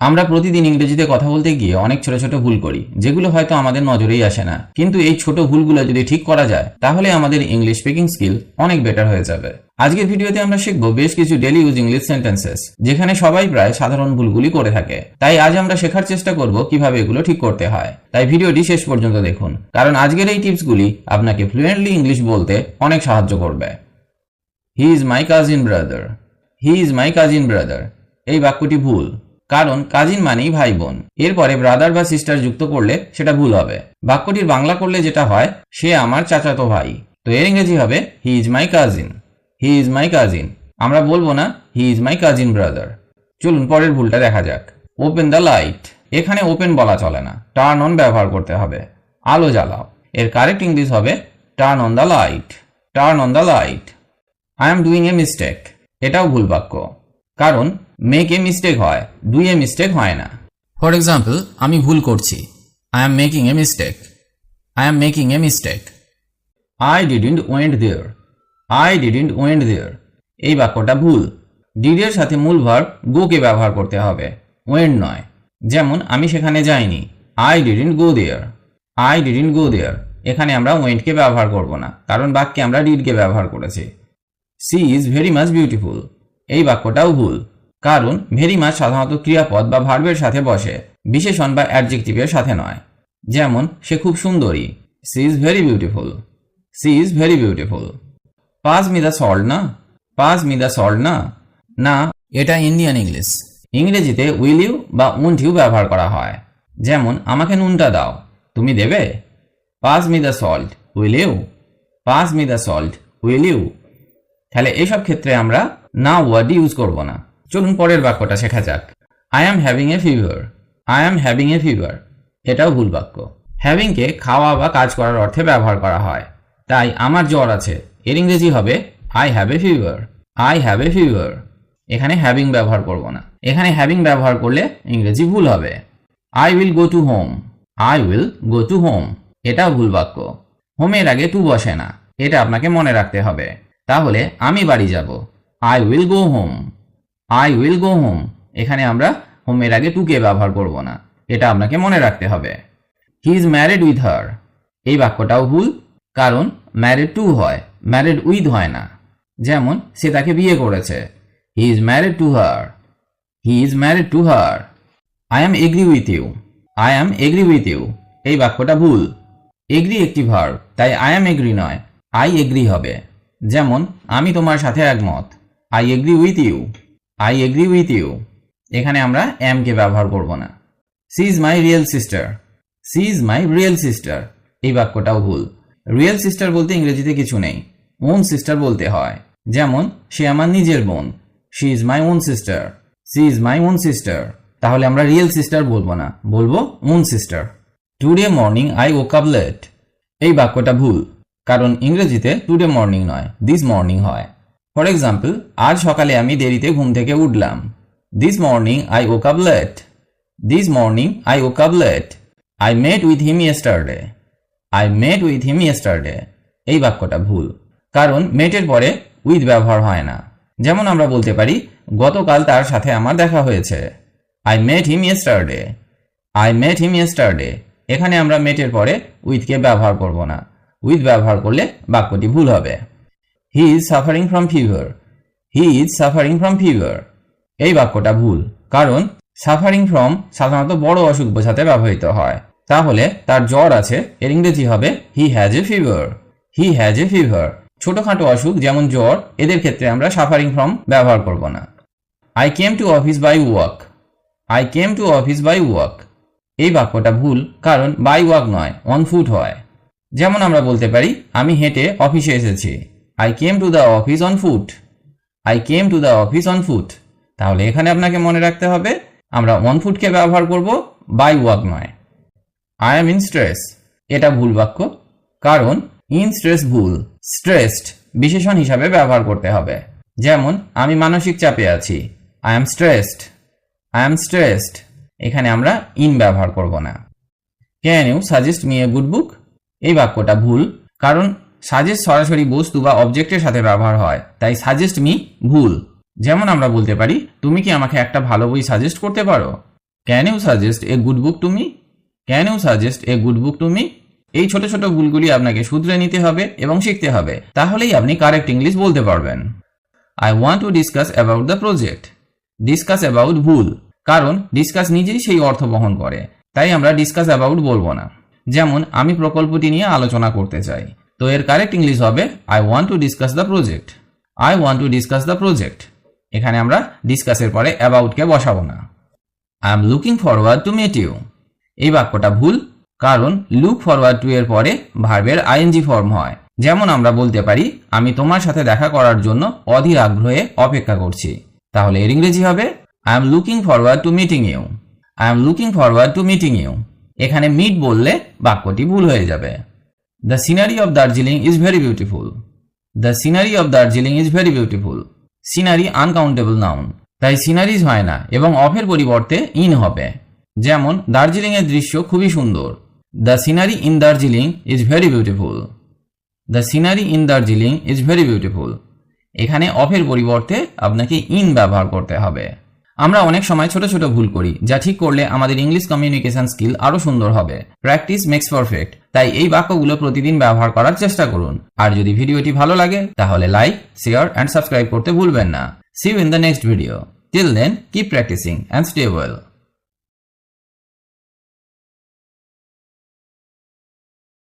আমরা প্রতিদিন ইংরেজিতে কথা বলতে গিয়ে অনেক ছোট ছোট ভুল করি, যেগুলো হয়তো আমাদের নজরেই আসে না। কিন্তু এই ছোট ভুলগুলো যদি ঠিক করা যায়, তাহলে আমাদের ইংলিশ স্পিকিং স্কিল অনেক বেটার হয়ে যাবে। আজকের ভিডিওতে আমরা শিখব বেশ কিছু ডেলি ইউজ ইংলিশ সেন্টেন্সেস যেখানে সবাই প্রায় সাধারণ ভুলগুলি করে থাকে। তাই আজ আমরা শেখার চেষ্টা করব কীভাবে এগুলো ঠিক করতে হয়। তাই ভিডিওটি শেষ পর্যন্ত দেখুন, কারণ আজকের এই টিপসগুলি আপনাকে ফ্লুয়েন্টলি ইংলিশ বলতে অনেক সাহায্য করবে। He is my cousin brother he is my cousin brother এই বাক্যটি ভুল। কারণ কাজিন মানেই ভাই বোন এরপরে ব্রাদার বা সিস্টার যুক্ত করলে সেটা ভুল হবে। বাক্যটির বাংলা করলে যেটা হয়, সে আমার চাচাতো ভাই। তো এর ইংরেজি হবে he is my cousin he is my cousin আমরা বলব না he is my cousin brother চলুন পরের ভুলটা দেখা যাক। ওপেন দ্য লাইট এখানে ওপেন বলা চলে না। টার্ন অন ব্যবহার করতে হবে। আলো জ্বালাও। এর কারেক্ট ইংলিশ হবে turn on the light turn on the light I am doing a mistake এটাও ভুল বাক্য। কারণ মেক এ মিস্টেক হয় এ মিস্টেক হয় না। ফর এক্সাম্পল আমি ভুল করছি। I am making a mistake I am making a mistake I didn't went there I didn't went there এই বাক্যটা ভুল। ডিডের সাথে মূল ভার্ব গোকে ব্যবহার করতে হবে। ওয়েন্ট নয়। যেমন আমি সেখানে যাইনি। I didn't go there I didn't go there এখানে আমরা ওয়েন্টকে ব্যবহার করব না। কারণ বাক্যে আমরা ডিডকে ব্যবহার করেছি। She is very much beautiful এই বাক্যটাও ভুল। কারণ ভেরি মাচ সাধারণত ক্রিয়াপদ বা ভার্বের সাথে বসে, বিশেষণ বা অ্যাডজেক্টিভের সাথে নয়। যেমন, সে খুব সুন্দরী। She is very beautiful. She is very beautiful. Pass me the salt না? পাস মি দ্য সল্ট না? না, এটা ইন্ডিয়ান ইংলিশ। ইংরেজিতে উইল ইউ বা উন্ট ইউ ব্যবহার করা হয়। যেমন, আমাকে নুনটা দাও। তুমি দেবে? Pass me the salt, will you? Pass me the salt, will you? তাহলে এইসব ক্ষেত্রে আমরা না ওয়ার্ড ইউজ করব না। চলুন পরের বাক্যটা শেখা যাক। I am having a fever I am having a fever এটাও ভুল বাক্য। হ্যাভিংকে খাওয়া বা কাজ করার অর্থে ব্যবহার করা হয়। তাই আমার জ্বর আছে। এর ইংরেজি হবে I have a fever I have a fever এখানে হ্যাভিং ব্যবহার করব না। এখানে হ্যাভিং ব্যবহার করলে ইংরেজি ভুল হবে। I will go to home I will go to home এটাও ভুল বাক্য। হোমের আগে টু বসে না। এটা আপনাকে মনে রাখতে হবে। তাহলে আমি বাড়ি যাব। I will go home I will go home এখানে আমরা হোমের আগে টুকে ব্যবহার করব না। এটা আপনাকে মনে রাখতে হবে। He is married with her এই বাক্যটাও ভুল, কারণ ম্যারিড টু হয় ম্যারিড উইথ হয় না। যেমন, সে তাকে বিয়ে করেছে। He is married to her he is married to her I am agree with you I am agree with you এই বাক্যটা ভুল। এগ্রি একটি ভার্ব তাই আই অ্যাম এগ্রি নয়। আই এগ্রি হবে। যেমন, আমি তোমার সাথে একমত। I agree with you I agree with you এখানে আমরা এমকে ব্যবহার করব না। She is my real sister she is my real sister এই বাক্যটাও ভুল। রিয়েল সিস্টার বলতে ইংরেজিতে কিছু নেই। ওন সিস্টার বলতে হয়। যেমন, সে আমার নিজের বোন। She is my own sister she is my own sister তাহলে আমরা রিয়েল সিস্টার বলব না। বলব own sister today morning I woke up late এই বাক্যটা ভুল। কারণ ইংরেজিতে টুডে মর্নিং নয়। দিস মর্নিং হয়। ফর এক্সাম্পল আজ সকালে আমি দেরিতে ঘুম থেকে উঠলাম। This morning I woke up late this morning I woke up late I met with him yesterday I met with him yesterday এই বাক্যটা ভুল। কারণ মেটের পরে উইথ ব্যবহার হয় না। যেমন আমরা বলতে পারি, গতকাল তার সাথে আমার দেখা হয়েছে। I met him yesterday I met him yesterday এখানে আমরা মেটের পরে উইথকে ব্যবহার করব না। উইথ ব্যবহার করলে বাক্যটি ভুল হবে। He is suffering from fever he is suffering from fever এই বাক্যটা ভুল, কারণ সাফারিং ফ্রম সাধারণত বড় অসুখ বোঝাতে ব্যবহৃত হয়। তাহলে তার জ্বর আছে, এর ইংরেজি হবে he has a fever he has a fever ছোটখাটো অসুখ, যেমন জ্বর, এদের ক্ষেত্রে আমরা সাফারিং ফ্রম ব্যবহার করব না। I came to office by walk I came to office by walk এই বাক্যটা ভুল, কারণ বাই ওয়াক নয় অন ফুট হয়। যেমন আমরা বলতে পারি, আমি হেঁটে অফিসে এসেছি। I came to the office on foot I came to the office on foot তাহলে এখানে আপনাকে মনে রাখতে হবে, আমরা অন ফুটকে ব্যবহার করব বাই ওয়াক নয় আই এম ইন স্ট্রেস এটা ভুল বাক্য। কারণ ইন স্ট্রেস ভুল স্ট্রেসড বিশেষণ হিসাবে ব্যবহার করতে হবে। যেমন, আমি মানসিক চাপে আছি। I am stressed I am stressed এখানে আমরা ইন ব্যবহার করব না। Can you suggest me a good book এই বাক্যটা ভুল। কারণ সাজেস্ট সরাসরি বস্তু বা অবজেক্টের সাথে ব্যবহার হয়, তাই সাজেস্ট মি ভুল। যেমন আমরা বলতে পারি, তুমি কি আমাকে একটা ভালো বই সাজেস্ট করতে পারো? Can you suggest a good book to me can you suggest a good book to me এই ছোট ছোট ভুলগুলি আপনাকে শুধরে নিতে হবে এবং শিখতে হবে, তাহলেই আপনি কারেক্ট ইংলিশ বলতে পারবেন। I want to discuss about the project discuss about ভুল। কারণ ডিসকাস নিজেই সেই অর্থ বহন করে, তাই আমরা ডিসকাস অ্যাবাউট বলব না। যেমন, আমি প্রকল্পটি নিয়ে আলোচনা করতে চাই। তো এর কারেক্ট ইংলিশ হবে I want to discuss the project I want to discuss the project এখানে আমরা ডিসকাসের পরে অ্যাবাউটকে বসাবো না। I am looking forward to met you এই বাক্যটা ভুল, কারণ লুক ফরওয়ার্ড টু এর পরে ভার্বের আইএনজি ফর্ম হয়। যেমন আমরা বলতে পারি, আমি তোমার সাথে দেখা করার জন্য অধীর আগ্রহে অপেক্ষা করছি। তাহলে এর ইংরেজি হবে I am looking forward to meeting you I am looking forward to meeting you এখানে মিট বললে বাক্যটি ভুল হয়ে যাবে। The scenery of Darjeeling is very beautiful the scenery of Darjeeling is very beautiful scenery uncountable noun তাই sceneries হয় না এবং অফের পরিবর্তে ইন হবে। যেমন দার্জিলিং এর দৃশ্য খুবই সুন্দর। The scenery in Darjeeling is very beautiful the scenery in Darjeeling is very beautiful এখানে অফের পরিবর্তে আপনাকে ইন ব্যবহার করতে হবে। আমরা অনেক সময় ছোট ছোট ভুল করি, যা ঠিক করলে আমাদের ইংলিশ কমিউনিকেশন স্কিল আরও সুন্দর হবে। প্র্যাকটিস মেক্স পারফেক্ট তাই এই বাক্যগুলো প্রতিদিন ব্যবহার করার চেষ্টা করুন। আর যদি ভিডিওটি ভালো লাগে, তাহলে লাইক শেয়ার অ্যান্ড সাবস্ক্রাইব করতে ভুলবেন না। See in the next video till then keep practising and stay well